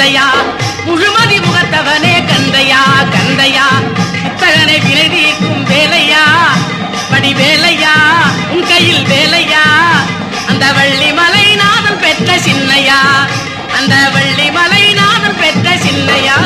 கந்தையா? முழுமதி முகத்தவனே கந்தையா? கந்தையா? இத்தகனை வினை வேலையா? படி வேலையா உன் கையில் வேலையா? அந்த வள்ளி மலை நாதம் பெற்ற சின்னையா? அந்த வள்ளி மலை நாதம் பெற்ற சின்னையா?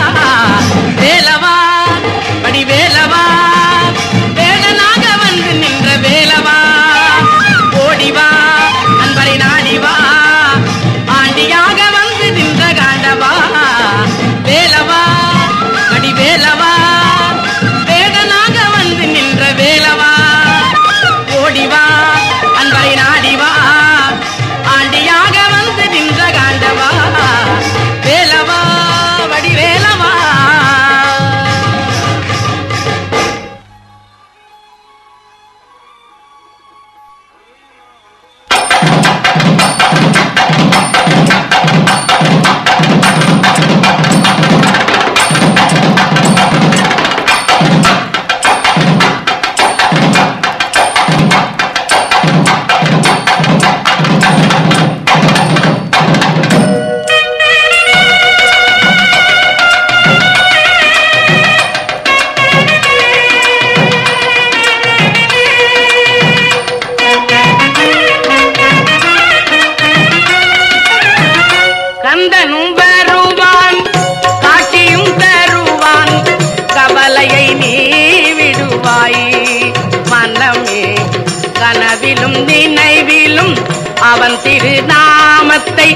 திருநாமத்தை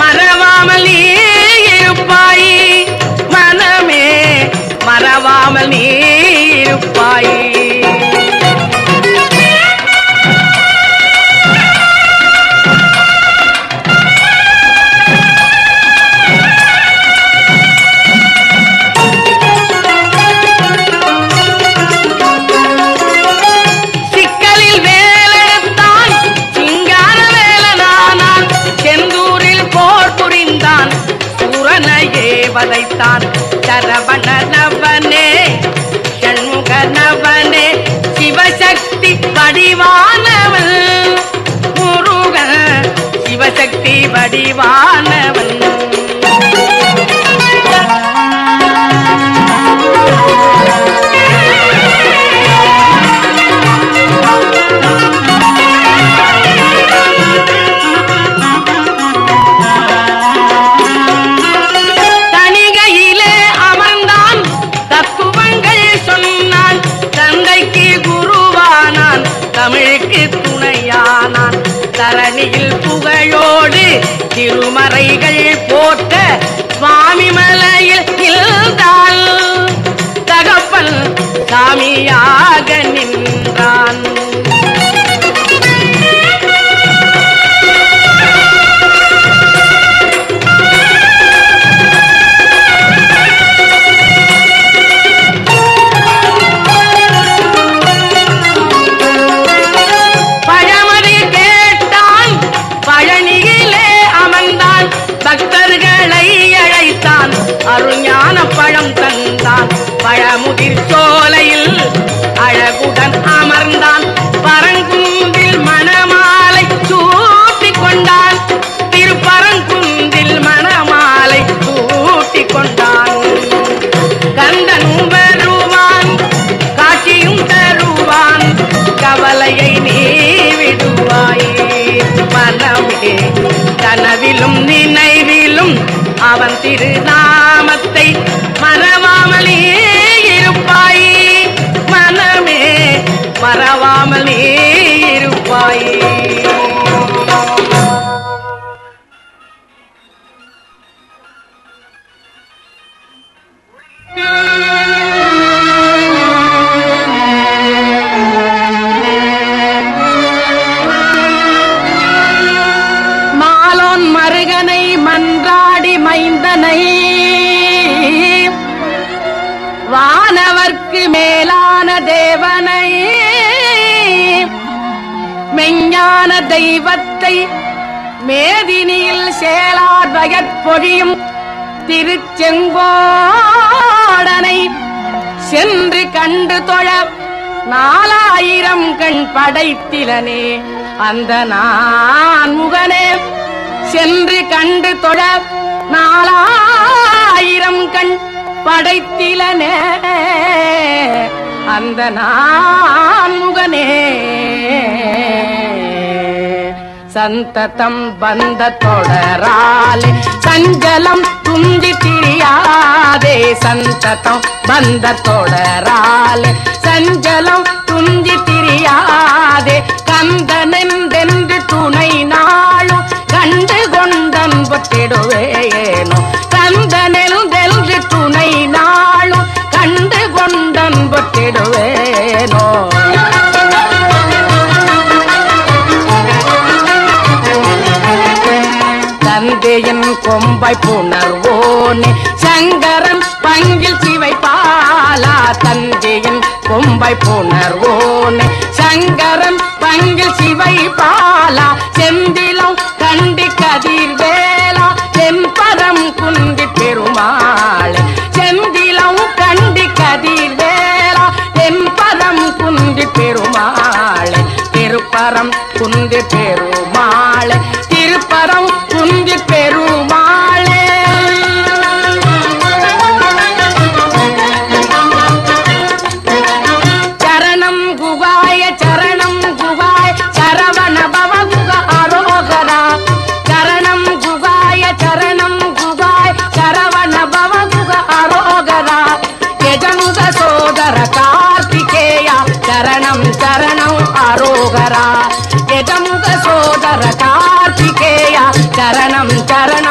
மறவாமல் சரவண நவனே ஷண்முக நவனே சிவசக்தி வடிவானவன் முருகன் சிவசக்தி வடிவானவன். தமிழுக்கு துணையானான். தரணியில் புகழோடு திருமறைகள் போ பழமுதிர் சோலையில் அழகுடன் அமர்ந்து தேவனை. மெஞ்ஞான தெய்வத்தை மேதினியில் சேலார் வயற்பொழியும் திருச்செங்கோடனை சென்று கண்டு தொழ நாலாயிரம் கண் படைத்திலனே. அந்த நான் முகனே சென்று கண்டு தொழ நாலாயிரம் கண் படைத்திலனே. அந்த நான்முகனே. சந்ததம் வந்த தொடராலே சஞ்சலம் துந்தி திரியாதே. சந்ததம் வந்த தொடராலே சஞ்சலம் துந்தி கொம்பை புணர்வோனே. சங்கரன் பங்கில் சிவை பாலா தந்தையின் கொம்பை புணர்வோனே. சங்கரன் பங்கில் சிவை பாலா செந்திலம் கண்டி கதிர் வேலா தென்பரம் குந்தி பெருமாள். செந்திலம் கண்டி கதிர் வேலா தென்பரம் குந்தி பெருமாள். திருப்பரம் குந்தி సోదరా ఎదముగ సోదర కార్తికేయ చరణం చరణ